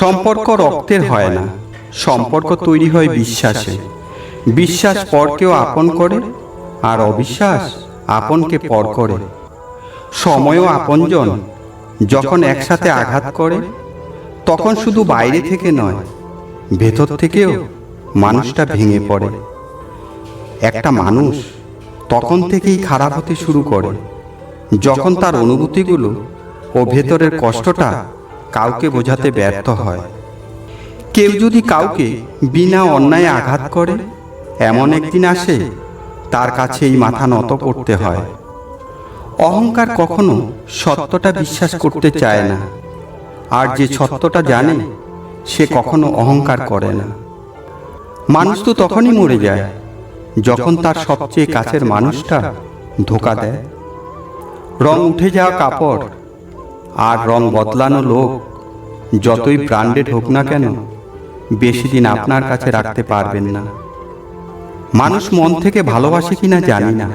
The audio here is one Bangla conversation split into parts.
সম্পর্ক রক্তের হয় না, সম্পর্ক তৈরি হয় বিশ্বাসে। বিশ্বাস পরকেও আপন করে আর অবিশ্বাস আপনকে পর করে। সময়ও আপনজন, যখন একসাথে আঘাত করে, তখন শুধু বাইরে থেকে নয়, ভেতর থেকেও মানুষটা ভেঙে পড়ে। একটা মানুষ তখন থেকেই খারাপ হতে শুরু করে, যখন তার অনুভূতিগুলো ও ভেতরের কষ্টটা কাউকে বোঝাতে ব্যর্থ হয়। কেউ যদি কাউকে বিনা অন্যায় আঘাত করে এমন একদিন আসে তার কাছে এই মাথা নত করতে হয়। অহংকার কখনো সত্যটা বিশ্বাস করতে চায় না। আর যে সত্যটা জানে সে কখনো অহংকার করে না। মানুষ তো তখনই মরে যায় যখন তার সবচেয়ে কাছের মানুষটা ধোকা দেয়। রং উঠে যাওয়া কাপড় আর রং বদলানো লোক, যতই ব্র্যান্ডেড হোক না কেন, বেশি দিন আপনার কাছে রাখতে পারবেন না। মানুষ মন থেকে ভালোবাসে কিনা জানি না,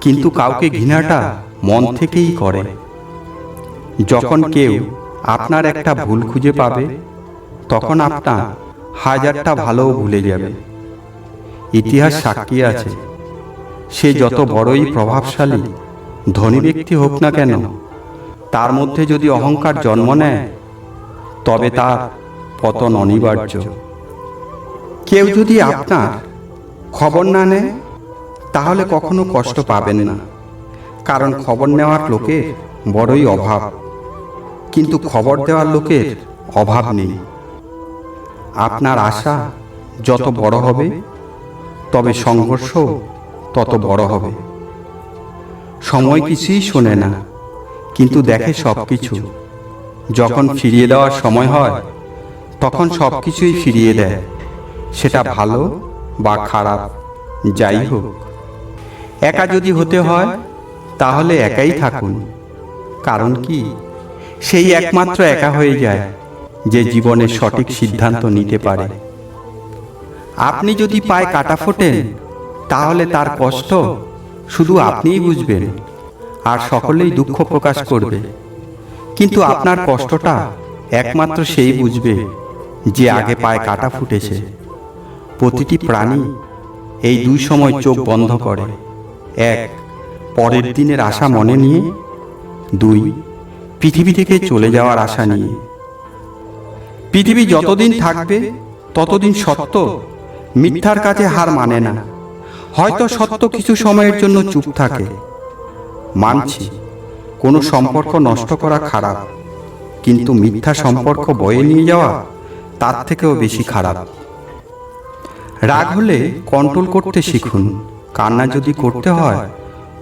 কিন্তু কাউকে ঘৃণাটা মন থেকেই করে। যখন কেউ আপনার একটা ভুল খুঁজে পাবে, তখন আপনার হাজারটা ভালোও ভুলে যাবে। ইতিহাস সাক্ষী আছে, সে যত বড়ই প্রভাবশালী, ধনী ব্যক্তি হোক না কেন তার মধ্যে যদি অহংকার জন্ম নেয়, তবে তার পতন অনিবার্য। কেউ যদি আপনার খবর না নেয়, তাহলে কখনো কষ্ট পাবেন না। কারণ খবর নেওয়ার লোকের বড়ই অভাব। কিন্তু খবর দেওয়ার লোকের অভাব নেই। আপনার আশা যত বড় হবে, তবে সংঘর্ষ তত বড় হবে। সময় কিছুই শোনে না। কিন্তু দেখে সব কিছু। যখন ফিরিয়ে দেওয়ার সময় হয় তখন সব কিছুই ফিরিয়ে দেয়। সেটা ভালো বা খারাপ যাই হোক। একা যদি হতে হয় তাহলে একাই থাকুন। কারণ কি? সেই একমাত্র একা হয়ে যায় যে জীবনের সঠিক সিদ্ধান্ত নিতে পারে। আপনি যদি পায়ে কাটা ফোটেন তাহলে তার কষ্ট শুধু আপনিই বুঝবেন। আর সকলেই দুঃখ প্রকাশ করবে। কিন্তু আপনার কষ্টটা একমাত্র সেই বুঝবে যে আগে পায়ে কাটা ফুটেছে। প্রতিটি প্রাণী এই দুই সময় চোখ বন্ধ করে। এক, পরের দিনের আশা মনে নিয়ে। দুই, পৃথিবী থেকে চলে যাওয়ার আশা নিয়ে। পৃথিবী যতদিন থাকবে, ততদিন সত্য মিথ্যার কাছে হার মানে না। হয়তো সত্য কিছু সময়ের জন্য চুপ থাকে। মানছি। কোনো সম্পর্ক নষ্ট করা খারাপ, কিন্তু মিথ্যা সম্পর্ক বয়ে নিয়ে যাওয়া তার থেকেও বেশি খারাপ। রাগ হলে কন্ট্রোল করতে শিখুন, কান্না যদি করতে হয়,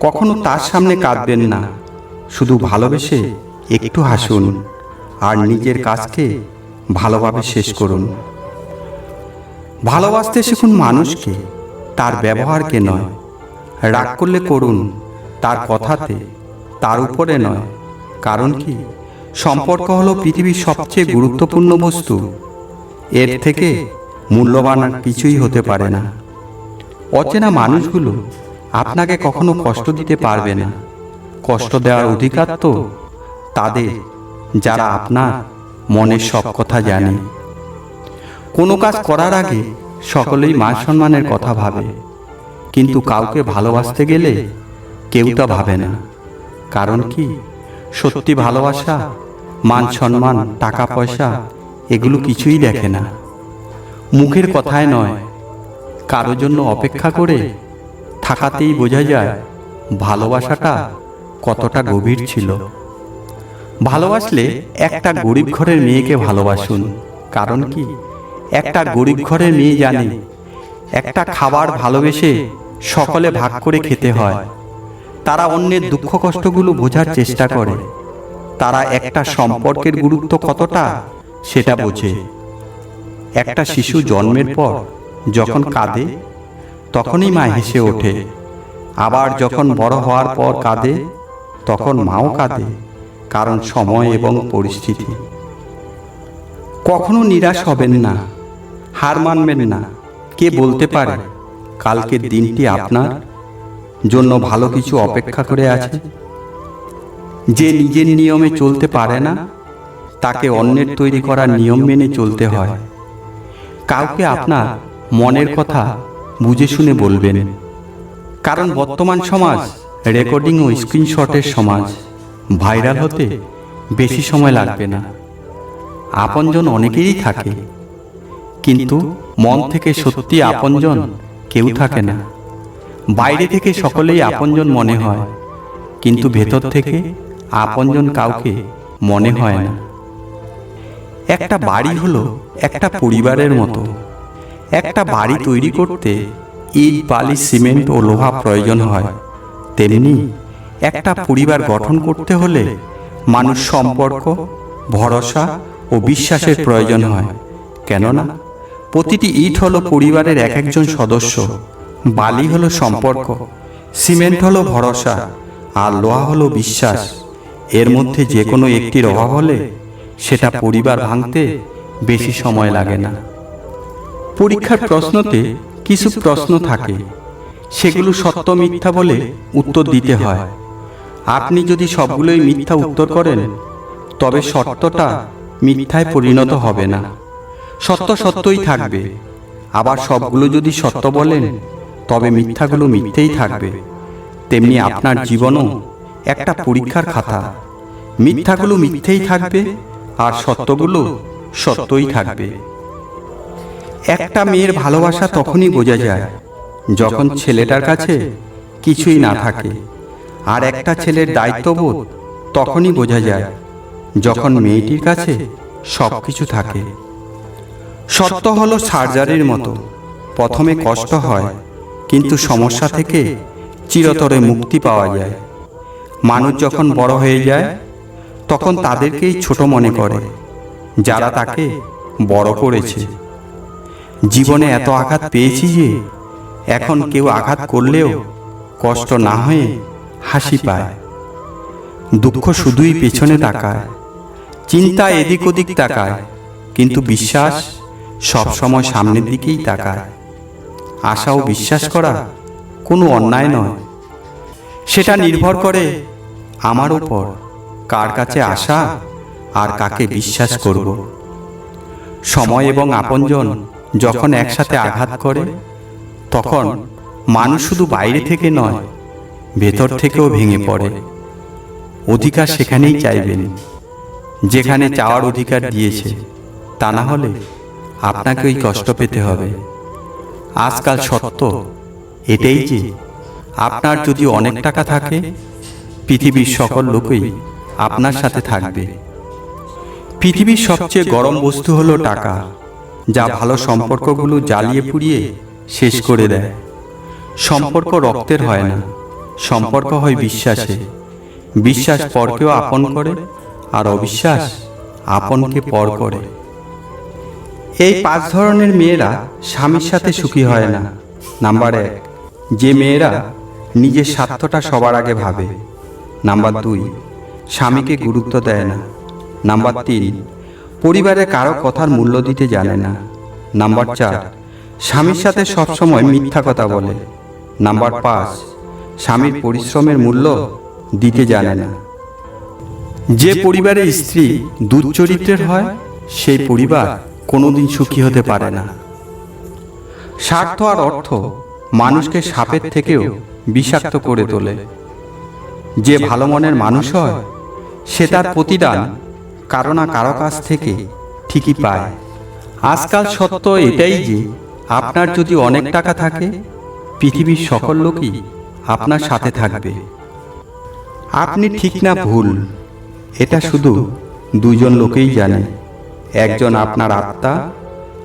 কখনো তার সামনে কাঁদবেন না। শুধু ভালোবেসে একটু হাসুন, আর নিজের কাজকে ভালোভাবে শেষ করুন। ভালোবাসতে শিখুন মানুষকে, তার ব্যবহারকে নয়, রাগ করলে করুন। তার কথাতে তার উপরে নয়। কারণ কি? সম্পর্ক হলো পৃথিবীর সবচেয়ে গুরুত্বপূর্ণ বস্তু। এর থেকে মূল্যবান আর কিছুই হতে পারে না। অচেনা মানুষগুলো আপনাকে কখনো কষ্ট দিতে পারবে না। কষ্ট দেওয়ার অধিকার তো তাদের, যারা আপনার মনের সব কথা জানে। কোনো কাজ করার আগে সকলেই মান সম্মানের কথা ভাবে। কিন্তু কাউকে ভালোবাসতে গেলে কেউ তা ভাবে না। কারণ কি? সত্যি ভালোবাসা মান সম্মান টাকা পয়সা এগুলো কিছুই দেখে না। মুখের কথায় নয়। কারও জন্য অপেক্ষা করে থাকাতেই বোঝা যায় ভালোবাসাটা কতটা গভীর ছিল। ভালোবাসলে একটা গরিব ঘরের মেয়েকে ভালোবাসুন। কারণ কি? একটা গরিব ঘরের মেয়ে জানে একটা খাবার ভালোবেসে সকলে ভাগ করে খেতে হয়। তারা অন্যের দুঃখ কষ্টগুলো বোঝার চেষ্টা করে। তারা একটা সম্পর্কের গুরুত্ব কতটা, সেটা বোঝে। একটা শিশু জন্মের পর যখন কাঁদে, তখনই মা হেসে ওঠে। আবার যখন বড় হওয়ার পর কাঁদে, তখন মাও কাঁদে, কারণ সময় এবং পরিস্থিতি। কখনো নিরাশ হবেন না, হার মানবেন না, কে বলতে পারে, কালকের দিনটি আপনার জন্য ভালো কিছু অপেক্ষা করে আছে। যে নিজের নিয়মে চলতে পারে না, তাকে অন্যের তৈরি করার নিয়ম মেনে চলতে হয়। কাউকে আপনার মনের কথা বুঝে শুনে বলবেন। কারণ বর্তমান সমাজ রেকর্ডিং ও স্ক্রিনশটের সমাজ। ভাইরাল হতে বেশি সময় লাগবে না। আপনজন অনেকেরই থাকে। কিন্তু মন থেকে সত্যি আপনজন কেউ থাকে না। বাইরে থেকে সকলেই আপনজন মনে হয়, কিন্তু ভেতর থেকে আপনজন কাউকে মনে হয় না। একটা বাড়ি হলো একটা পরিবারের মতো। একটা বাড়ি তৈরি করতে ইট, বালি, সিমেন্ট ও লোহা প্রয়োজন হয়। তেমনি একটা পরিবার গঠন করতে হলে মানুষ সম্পর্ক, ভরসা ও বিশ্বাসের প্রয়োজন হয়। কেননা, প্রতিটি ইট হলো পরিবারের এক একজন সদস্য। বালি হলো সম্পর্ক সিমেন্ট হলো ভরসা আর লোহা হলো বিশ্বাস। এর মধ্যে যে কোনো একটির অভাব হলে সেটা পরিবার ভাঙতে বেশি সময় লাগে না। পরীক্ষার প্রশ্নতে কিছু প্রশ্ন থাকে। সেগুলো সত্য মিথ্যা বলে উত্তর দিতে হয়। আপনি যদি সবগুলোই মিথ্যা উত্তর করেন তবে সত্যটা মিথ্যায় পরিণত হবে না। সত্য সত্যই থাকবে। আবার সবগুলো যদি সত্য বলেন তবে মিথ্যাগুলো মিথ্যেই থাকবে। তেমনি আপনার জীবনও একটা পরীক্ষার খাতা। মিথ্যাগুলো মিথ্যেই থাকবে আর সত্যগুলো সত্যই থাকবে। একটা মেয়ের ভালোবাসা তখনই বোঝা যায় যখন ছেলেটার কাছে কিছুই না থাকে। আর একটা ছেলের দায়িত্ববোধ তখনই বোঝা যায় যখন মেয়েটির কাছে সব কিছু থাকে। সত্য হলো সার্জারির মতো। প্রথমে কষ্ট হয় কিন্তু সমস্যা থেকে চিরতরে মুক্তি পাওয়া যায়। মানুষ যখন বড় হয়ে যায় তখন তাদেরকেই ছোট মনে করে যারা তাকে বড় করেছে। জীবনে এত আঘাত পেয়েছি যে এখন কেউ আঘাত করলেও কষ্ট না হয়ে হাসি পায়। দুঃখ শুধুই পেছনে তাকায়। চিন্তা এদিক ওদিক তাকায়। কিন্তু বিশ্বাস সবসময় সামনের দিকেই তাকায়। আশা ও বিশ্বাস করা কোনো অন্যায় নয়। সেটা নির্ভর করে আমার উপর কার কাছে আশা আর কাকে বিশ্বাস করব। সময় এবং আপনজন যখন একসাথে আঘাত করে তখন মানুষ শুধু বাইরে থেকে নয় ভেতর থেকেও ভেঙে পড়ে। অধিকার সেখানেই চাইবেন। যেখানে চাওয়ার অধিকার দিয়েছে তা না হলে আপনাকে ওই কষ্ট পেতে হবে। আজকাল সত্য। এটাই যে আপনার যদি অনেক টাকা থাকে, পৃথিবীর সকল লোকই আপনার সাথে থাকবে। পৃথিবীর সবচেয়ে গরম বস্তু হলো টাকা, যা ভালো সম্পর্কগুলো জ্বালিয়ে পুড়িয়ে শেষ করে দেয়। সম্পর্ক রক্তের হয় না, সম্পর্ক হয় বিশ্বাসে। বিশ্বাস পরকেও আপন করে, আর অবিশ্বাস আপনকে পর করে। এই পাঁচ ধরনের মেয়েরা স্বামীর সাথে সুখী হয় না। নাম্বার এক, যে মেয়েরা নিজের স্বার্থটা সবার আগে ভাবে। নাম্বার দুই, স্বামীকে গুরুত্ব দেয় না। নাম্বার তিন, পরিবারে কারও কথার মূল্য দিতে জানে না। নাম্বার চার, স্বামীর সাথে সবসময় মিথ্যা কথা বলে। নাম্বার পাঁচ, স্বামীর পরিশ্রমের মূল্য দিতে জানে না। যে পরিবারের স্ত্রী দুচ্চরিত্রের হয়, সেই পরিবার কোনোদিন সুখী হতে পারে না। স্বার্থ আর অর্থ মানুষকে সাপের থেকেও বিষাক্ত করে তোলে। যে ভালো মনের মানুষ হয়, সে তার প্রতিদান কারও না কারও কাছ থেকে ঠিকই পায়। আজকাল সত্য এটাই যে, আপনার যদি অনেক টাকা থাকে, পৃথিবীর সকল লোকই আপনার সাথে থাকবে। আপনি ঠিক না ভুল, এটা শুধু দুজন লোকেই জানে। একজন আপনার আত্মা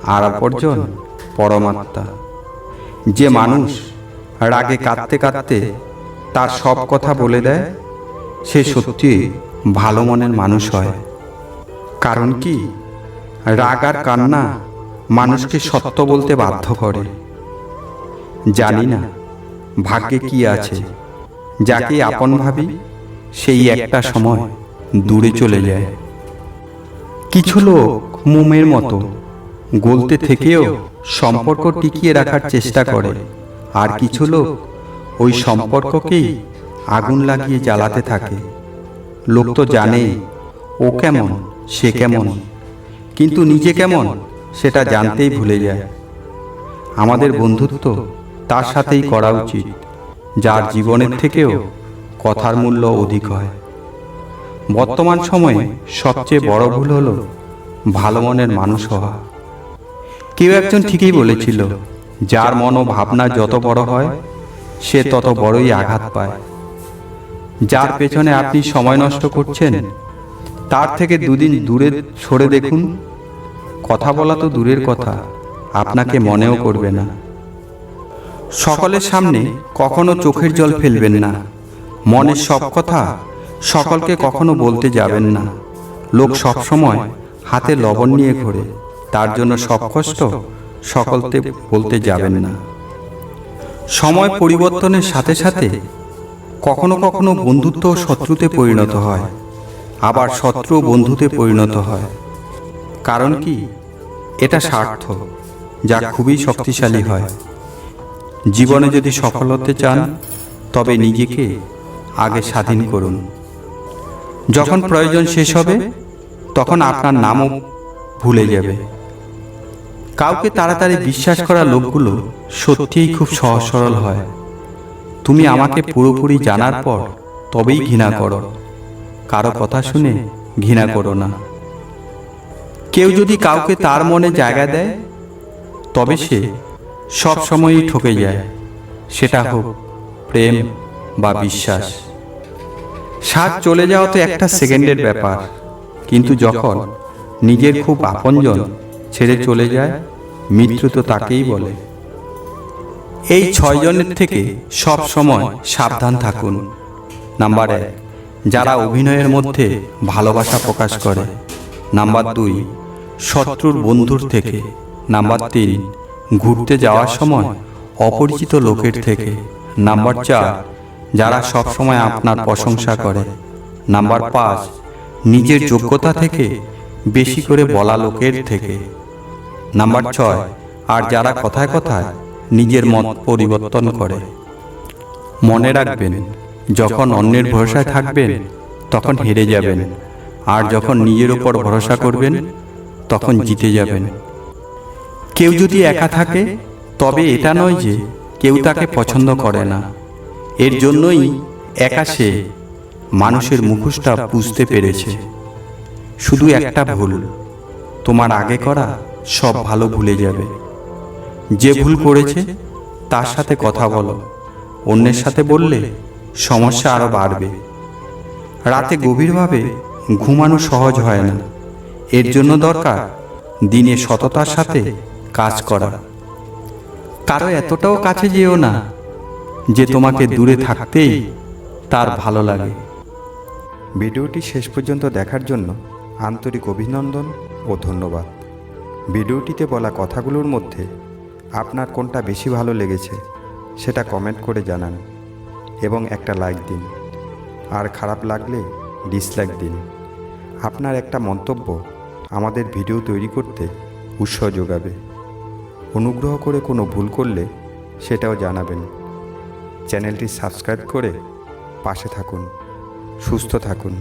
আর অপরজন পরমাত্মা। যে মানুষ রাগে কাঁদতে কাঁদতে তার সব কথা বলে দেয় সে সত্যি ভালো মনের মানুষ হয়। কারণ কি? রাগ আর কান্না মানুষকে সত্য বলতে বাধ্য করে। জানি না ভাগ্যে কি আছে। যাকে আপন ভাবি সেই একটা সময় দূরে চলে যায়। কিছু লোক মোমের মতো গলতে থেকেও সম্পর্ক টিকিয়ে রাখার চেষ্টা করে। আর কিছু লোক ওই সম্পর্ককেই আগুন লাগিয়ে জ্বালাতে থাকে। লোক তো জানে ও কেমন, সে কেমন, কিন্তু নিজে কেমন সেটা জানতেই ভুলে যায়। আমাদের বন্ধুত্ব তার সাথেই করা উচিত, যার জীবনের থেকেও কথার মূল্য অধিক হয়। বর্তমান সময়ে সবচেয়ে বড় ভুল হলো ভালো মনের মানুষ হওয়া। কেউ একজন ঠিকই বলেছিল, যার মন ও ভাবনা যত বড় হয়, সে তত বড়ই আঘাত পায়। যার পেছনে আপনি সময় নষ্ট করছেন, তার থেকে দুদিন দূরে সরে দেখুন, কথা বলা তো দূরের কথা, আপনাকে মনেও করবে না। সকলের সামনে কখনো চোখের জল ফেলবেন না, মনের সব কথা সকলকে কখনো বলতে যাবেন না। লোক সব সময় হাতে লবণ নিয়ে ঘোরে। তার জন্য সব কষ্ট সকলকে বলতে যাবেন না। সময় পরিবর্তনের সাথে সাথে কখনো কখনো বন্ধুত্ব শত্রুতে পরিণত হয়। আবার শত্রু বন্ধুতে পরিণত হয়। কারণ কি? এটা স্বার্থ, যা খুবই শক্তিশালী হয়। জীবনে যদি সফল হতে চান, তবে নিজেকে আগে স্বাধীন করুন। যখন প্রয়োজন শেষ হবে তখন আপনার নামও ভুলে যাবে। কাউকে তাড়াতাড়ি বিশ্বাস করা লোকগুলো সত্যিই খুব সহজ সরল হয়। তুমি আমাকে পুরোপুরি জানার পর তবেই ঘৃণা করো। কারও। কথা শুনে ঘৃণা করো না। কেউ যদি কাউকে তার মনে জায়গা দেয় তবে সে সব সময়ই ঠকে যায়। সেটা হোক প্রেম বা বিশ্বাস। স্বাদ চলে যাওয়া তো একটা সেকেন্ডের ব্যাপার। কিন্তু যখন নিজের খুব আপনজন ছেড়ে চলে যায় মৃত্যু তো তাকেই বলে। এই ছয়জনের থেকে সব সময় সাবধান থাকুন। নাম্বার এক, যারা অভিনয়ের মধ্যে ভালোবাসা প্রকাশ করে। নাম্বার দুই, শত্রুর বন্ধুর থেকে। নাম্বার তিন, ঘুরতে যাওয়ার সময় অপরিচিত লোকের থেকে। নাম্বার চার যারা সব সময় আপনার প্রশংসা করে। নাম্বার পাঁচ, নিজের যোগ্যতা থেকে বেশি করে বলা লোকের থেকে। নাম্বার ছয়, আর যারা কথায় কথায় নিজের মত পরিবর্তন করে। মনে রাখবেন, যখন অন্যের ভরসায় থাকবেন, তখন হেরে যাবেন। আর যখন নিজের উপর ভরসা করবেন, তখন জিতে যাবেন। কেউ যদি একা থাকে, তবে এটা নয় যে কেউ তাকে পছন্দ করে না। এর জন্যই একাশে মানুষের মুখোশটা বুঝতে পেরেছে। শুধু একটা ভুল, তোমার আগে করা সব ভালো ভুলে যাবে। যে ভুল করেছে, তার সাথে কথা বলো, অন্যের সাথে বললে সমস্যা আরও বাড়বে। রাতে গভীরভাবে ঘুমানো সহজ হয় না। এর জন্য দরকার দিনে সততার সাথে কাজ করা। কারও এতটাও কাছে যেও না যে তোমাকে দূরে থাকতেই তার ভালো লাগে। ভিডিওটি শেষ পর্যন্ত দেখার জন্য আন্তরিক অভিনন্দন ও ধন্যবাদ। ভিডিওটিতে বলা কথাগুলোর মধ্যে আপনার কোনটা বেশি ভালো লেগেছে সেটা কমেন্ট করে জানান এবং একটা লাইক দিন। আর খারাপ লাগলে ডিসলাইক দিন। আপনার একটা মন্তব্য আমাদের ভিডিও তৈরি করতে উৎসাহ যোগাবে। অনুগ্রহ করে কোনো ভুল করলে সেটাও জানাবেন। চ্যানেলটি সাবস্ক্রাইব করে পাশে থাকুন সুস্থ থাকুন।